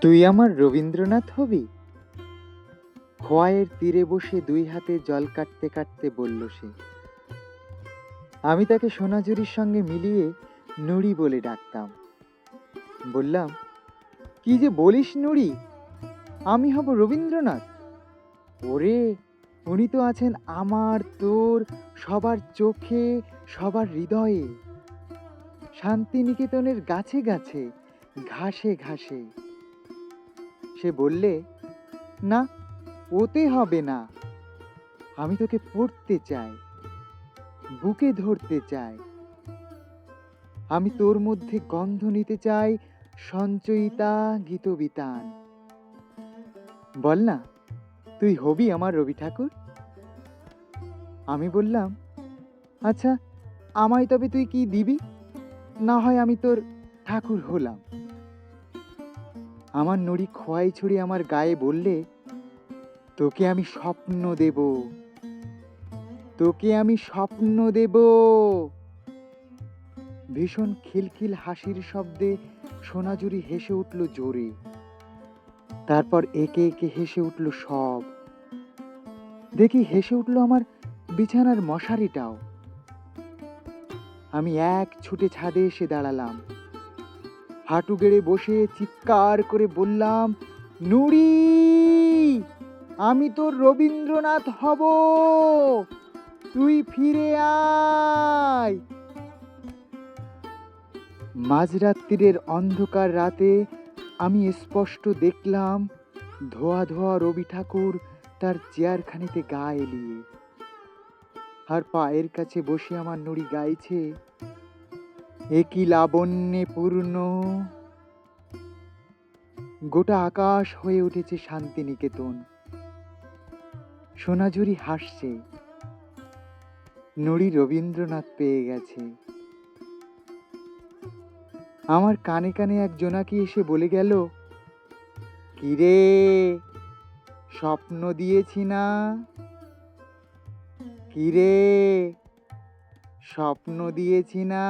তুই আমার রবীন্দ্রনাথ হবি? খোয়াইয়ের তীরে বসে দুই হাতে জল কাটতে কাটতে বলল সে। আমি তাকে সোনাঝুরির সঙ্গে মিলিয়ে নুড়ি বলে ডাকতাম। বললাম, কি যে বলিস নুড়ি? আমি হব রবীন্দ্রনাথ। ওরে, উনি তো আছেন আমার, তোর, সবার চোখে, সবার হৃদয়ে। শান্তিনিকেতনের গাছে গাছে, ঘাসে ঘাসে। সে বললে, না, ওতে হবে না। আমি তোকে পড়তে চাই, বুকে ধরতে চাই। আমি তোর মধ্যে গন্ধ নিতে চাই, সঞ্চয়িতা গীতবিতান। বল না, তুই হবি আমার রবি ঠাকুর? আমি বললাম আচ্ছা আমায় তবে তুই কি দিবি? না হয় আমি তোর ঠাকুর হলাম। আমার নড়ি খোয়াই ছুড়ে আমার গায়ে বললে, তোকে আমি স্বপ্ন দেব। তোকে আমি স্বপ্ন দেব। ভীষণ খিলখিল হাসির শব্দে সোনাঝুরি হেসে উঠল জোরে। তারপর একে একে হেসে উঠল সব। দেখি হেসে উঠল আমার বিছানার মশারিটাও। আমি এক ছুটে ছাদে এসে দাঁড়ালাম। হাঁটু গেড়ে বসে চিৎকার করে বললাম, নুড়ি, আমি তোর রবীন্দ্রনাথ হব, তুই ফিরে আয়। মাঝরাত্রির অন্ধকার রাতে আমি স্পষ্ট দেখলাম, ধোয়া ধোয়া রবি ঠাকুর তার চেয়ারখানিতে গা এলিয়ে, আর পায়ের কাছে বসে আমার নুড়ি গাইছে একই লাবণ্যে পূর্ণ। গোটা আকাশ হয়ে উঠেছে শান্তিনিকেতন। সোনাঝুরি হাসছে। নুড়ি রবীন্দ্রনাথ পেয়ে গেছে। আমার কানে কানে এক জোনাকি এসে বলে গেল, কিরে, স্বপ্ন দিয়েছি না? কিরে, স্বপ্ন দিয়েছি না?